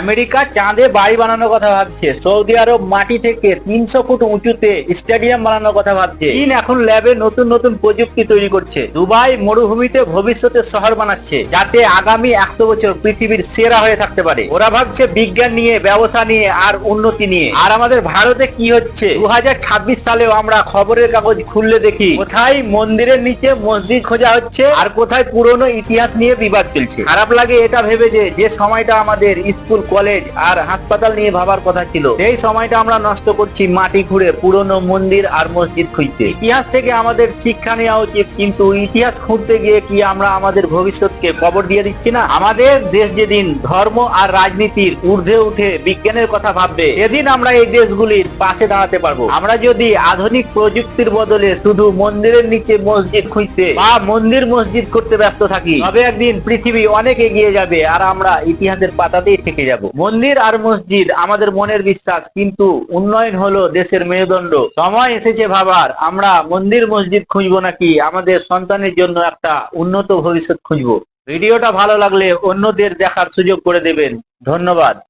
America চাঁদে বাড়ি বানানোর কথা ভাবছে। সৌদি আরব মাটি থেকে তিনশো ফুট উঁচুতে স্টেডিয়াম বানানোর কথা ভাবছে। চীন এখন ল্যাবে নতুন নতুন প্রযুক্তি তৈরি করছে। দুবাই মরুভূমিতে ভবিষ্যতের শহর বানাচ্ছে, যাতে আগামী একশো বছর পৃথিবীর সেরা হয়ে থাকতে পারে। ওরা ভাবছে বিজ্ঞান নিয়ে, ব্যবসা নিয়ে আর উন্নতি নিয়ে। আর আমাদের ভারতে কি হচ্ছে? দু হাজার ছাব্বিশ সালেও আমরা খবরের কাগজ খুললে দেখি, কোথায় মন্দিরের নিচে মসজিদ খোঁজা হচ্ছে আর কোথায় পুরনো ইতিহাস নিয়ে বিবাদ চলছে। খারাপ লাগে এটা ভেবে যে যে সময়টা আমাদের স্কুল কলেজ আর হাসপাতাল নিয়ে ভাবার কথা ছিল। সেই সময়টা আমরা নষ্ট করছি মাটি খুঁড়ে পুরনো মন্দির আর মসজিদ খুঁজতে। ইতিহাস থেকে আমাদের শিক্ষা নেওয়া উচিত, কিন্তু ইতিহাস খুঁড়তে গিয়ে কি আমরা আমাদের ভবিষ্যৎকে কবর দিয়ে দিচ্ছি না? আমাদের দেশ যেদিন ধর্ম আর রাজনীতির ঊর্ধ্বে উঠে বিজ্ঞানের কথা ভাববে, সেদিন আমরা এই দেশগুলির পাশে দাঁড়াতে পারব। আমরা যদি আধুনিক প্রযুক্তির বদলে শুধু মন্দিরের নিচে মসজিদ খুঁজতে বা মন্দির মসজিদ করতে ব্যস্ত থাকি, তবে একদিন পৃথিবী অনেক এগিয়ে যাবে আর আমরা ইতিহাসের পাতাতেই থেকে যাব। মন্দির আর মসজিদ আমাদের মনের বিশ্বাস, কিন্তু উন্নয়ন হলো দেশের মেরুদণ্ড। সময় এসেছে ভাবার, আমরা মন্দির মসজিদ খুঁজবো নাকি? আমাদের সন্তানের জন্য একটা উন্নত ভবিষ্যৎ খুঁজবো। ভিডিওটা ভালো লাগলে অন্যদের দেখার সুযোগ করে দেবেন। ধন্যবাদ।